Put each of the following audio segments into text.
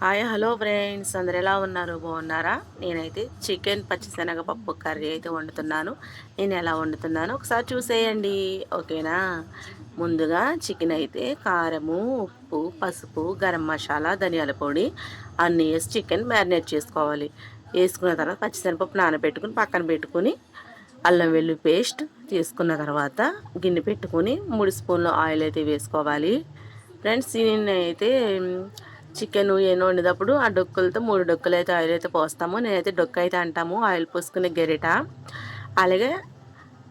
Hi hello friends. అందరు ఎలా ఉన్నారు? బాగున్నారా? నేనైతే చికెన్ పచ్చిశనగపప్పు కర్రీ అయితే వండుతున్నాను. నేను ఎలా వండుతున్నాను ఒకసారి చూసేయండి. ఓకేనా? ముందుగా చికెన్ అయితే కారము ఉప్పు పసుపు గరం మసాలా ధనియాల పొడి అన్నీ వేసి చికెన్ మ్యారినేట్ చేసుకోవాలి. వేసుకున్న తర్వాత పచ్చిశనగపప్పు నానబెట్టుకుని పక్కన పెట్టుకుని అల్లం వెల్లు పేస్ట్ తీసుకున్న తర్వాత గిన్నె పెట్టుకుని మూడు స్పూన్లు ఆయిల్ అయితే వేసుకోవాలి. ఫ్రెండ్స్ నేనైతే చికెన్ ఏమో వండేటప్పుడు ఆ డొక్కులతో మూడు డొక్కులు అయితే ఆయిల్ అయితే పోస్తాము. నేనైతే డొక్కు అయితే అంటాము. ఆయిల్ పోసుకునే గెరిట. అలాగే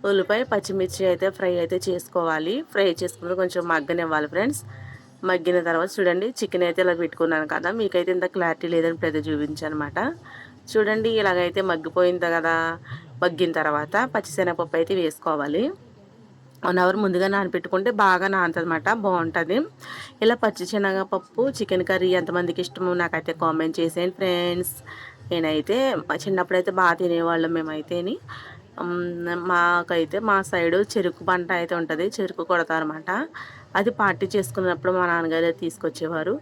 ఉల్లిపాయ పచ్చిమిర్చి అయితే ఫ్రై అయితే చేసుకోవాలి. ఫ్రై చేసుకుని కొంచెం మగ్గనివ్వాలి ఫ్రెండ్స్. మగ్గిన తర్వాత చూడండి చికెన్ అయితే ఇలా పెట్టుకున్నాను కదా. మీకైతే ఇంత క్లారిటీ లేదని ప్రతి చూపించనమాట. చూడండి ఇలాగైతే మగ్గిపోయింది కదా. మగ్గిన తర్వాత పచ్చిశనగపప్పు అయితే వేసుకోవాలి. వన్ అవర్ ముందుగా నానపెట్టుకుంటే బాగా నానుతుందన్నమాట బాగుంటుంది. ఇలా పచ్చి శనగపప్పు చికెన్ కర్రీ ఎంతమందికి ఇష్టమో నాకైతే కామెంట్ చేసేయండి ఫ్రెండ్స్. నేనైతే చిన్నప్పుడైతే బాగా తినేవాళ్ళం మేమైతేని. మాకైతే మా సైడు చెరుకు పంట అయితే ఉంటుంది చెరుకు కొడతారనమాట అది పార్టీ చేసుకున్నప్పుడు మా నాన్నగారు తీసుకొచ్చేవారు.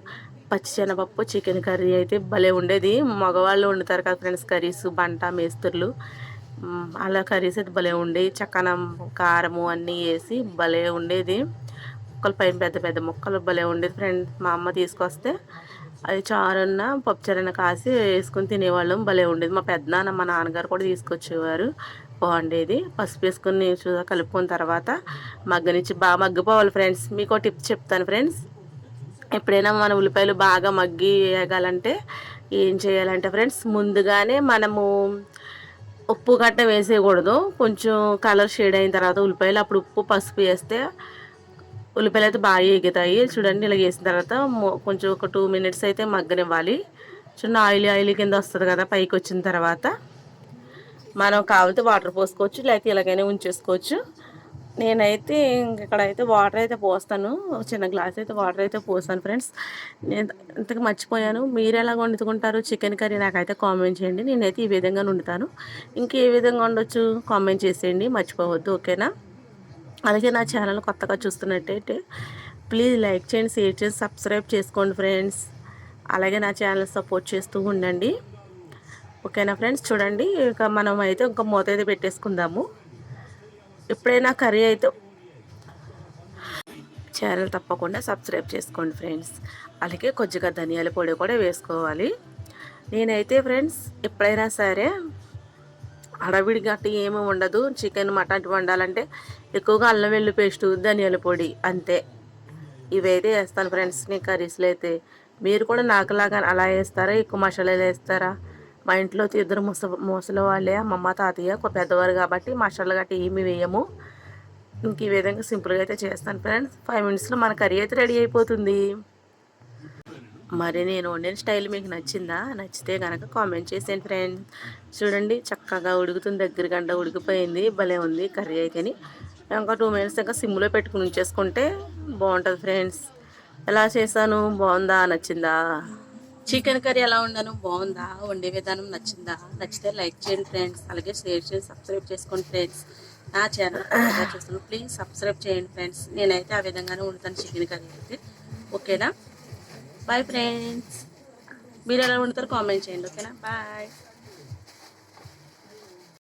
పచ్చి శనగపప్పు చికెన్ కర్రీ అయితే భలే ఉండేది. మగవాళ్ళు వండుతారు కదా ఫ్రెండ్స్ కర్రీస్ బంట మేస్తుర్లు. అలా కర్రీస్ అయితే భలే ఉండేవి చక్కనం కారము అన్నీ వేసి భలే ఉండేది. ముక్కలు పైన పెద్ద పెద్ద ముక్కలు భలే ఉండేది ఫ్రెండ్ మా అమ్మ తీసుకొస్తే అది చారున్న పప్పుచారన్న కాసి వేసుకుని తినేవాళ్ళం. భలే ఉండేది. మా పెద్దనాన్న మా నాన్నగారు కూడా తీసుకొచ్చేవారు. బాగుండేది. పసుపు వేసుకుని చూసా కలుపుకున్న తర్వాత మగ్గనిచ్చి బాగా మగ్గిపోవాలి ఫ్రెండ్స్. మీకు టిప్ చెప్తాను ఫ్రెండ్స్. ఎప్పుడైనా మన ఉల్లిపాయలు బాగా మగ్గి వేయగాలంటే ఏం చేయాలంటే ఫ్రెండ్స్ ముందుగానే మనము ఉప్పు గట్ట వేసేయకూడదు. కొంచెం కలర్ షేడ్ అయిన తర్వాత ఉల్లిపాయలు అప్పుడు ఉప్పు పసుపు వేస్తే ఉల్లిపాయలు అయితే బాగా ఎగుతాయి. చూడండి ఇలా వేసిన తర్వాత కొంచెం ఒక టూ మినిట్స్ అయితే మగ్గనివ్వాలి. చిన్న ఆయిల్ ఆయిల్ కింద వస్తుంది కదా పైకి వచ్చిన తర్వాత. మనం కావాలంటే వాటర్ పోసుకోవచ్చు లేకపోతే ఇలాగైనా ఉంచేసుకోవచ్చు. నేనైతే ఇక్కడైతే వాటర్ అయితే పోస్తాను. చిన్న గ్లాస్ అయితే వాటర్ అయితే పోస్తాను ఫ్రెండ్స్ నేను ఇంతకు మర్చిపోయాను. మీరు ఎలా వండుకుంటారు చికెన్ కర్రీ నాకైతే కామెంట్ చేయండి. నేనైతే ఈ విధంగా వండుతాను. ఇంకే విధంగా ఉండొచ్చు కామెంట్ చేసేయండి. మర్చిపోవద్దు ఓకేనా అలాగే నా ఛానల్ కొత్తగా చూస్తున్నట్టయితే ప్లీజ్ లైక్ చేయండి షేర్ చేసి సబ్స్క్రైబ్ చేసుకోండి ఫ్రెండ్స్ అలాగే నా ఛానల్ సపోర్ట్ చేస్తూ ఉండండి. ఓకేనా ఫ్రెండ్స్ చూడండి ఇక మనం అయితే ఇంకా మూత అయితే పెట్టేసుకుందాము. ఎప్పుడైనా కర్రీ అయితే ఛానల్ తప్పకుండా సబ్స్క్రైబ్ చేసుకోండి ఫ్రెండ్స్. అలాగే కొద్దిగా ధనియాల పొడి కూడా వేసుకోవాలి. నేనైతే ఫ్రెండ్స్ ఎప్పుడైనా సరే అడవిడి గట్టి ఏమి ఉండదు. చికెన్ మటన్ వండాలంటే ఎక్కువగా అల్లం వెల్లు పేస్ట్ ధనియాల పొడి అంతే. ఇవైతే వేస్తాను ఫ్రెండ్స్ నీ కర్రీస్లో అయితే. మీరు కూడా నాకులాగా అలా వేస్తారా? ఎక్కువ మసాలాలు వేస్తారా? మా ఇంట్లో ఇద్దరు ముస ముసలి వాళ్ళే అమ్మమ్మ తాతయ్య పెద్దవారు కాబట్టి మసాలా గట్టి ఏమి వేయము. ఇంక ఈ విధంగా సింపుల్గా అయితే చేస్తాను ఫ్రెండ్స్ ఫైవ్ మినిట్స్లో మన కర్రీ అయితే రెడీ అయిపోతుంది. మరి నేను వండిన స్టైల్ మీకు నచ్చిందా? నచ్చితే కనుక కామెంట్ చేసేయండి ఫ్రెండ్స్ చూడండి చక్కగా ఉడుకుతుంది దగ్గర గంట ఉడికిపోయింది భలే ఉంది కర్రీ అయితేని. ఇంకా టూ మినిట్స్ ఇంకా సిమ్లో పెట్టుకుని ఉంచేసుకుంటే బాగుంటుంది ఫ్రెండ్స్ ఎలా చేశాను? బాగుందా? నచ్చిందా? చికెన్ కర్రీ ఎలా ఉండను? బాగుందా? వండే విధానం నచ్చిందా? నచ్చితే లైక్ చేయండి ఫ్రెండ్స్. అలాగే షేర్ చేసి సబ్స్క్రైబ్ చేసుకోండి ఫ్రెండ్స్. నా ఛానల్ చూస్తాను ప్లీజ్ సబ్స్క్రైబ్ చేయండి ఫ్రెండ్స్. నేనైతే ఆ విధంగానే వండుతాను చికెన్ కర్రీ అయితే. ఓకేనా? Bye friends. మీరు ఎలా వండుతారు కామెంట్ చేయండి ఓకేనా? బాయ్.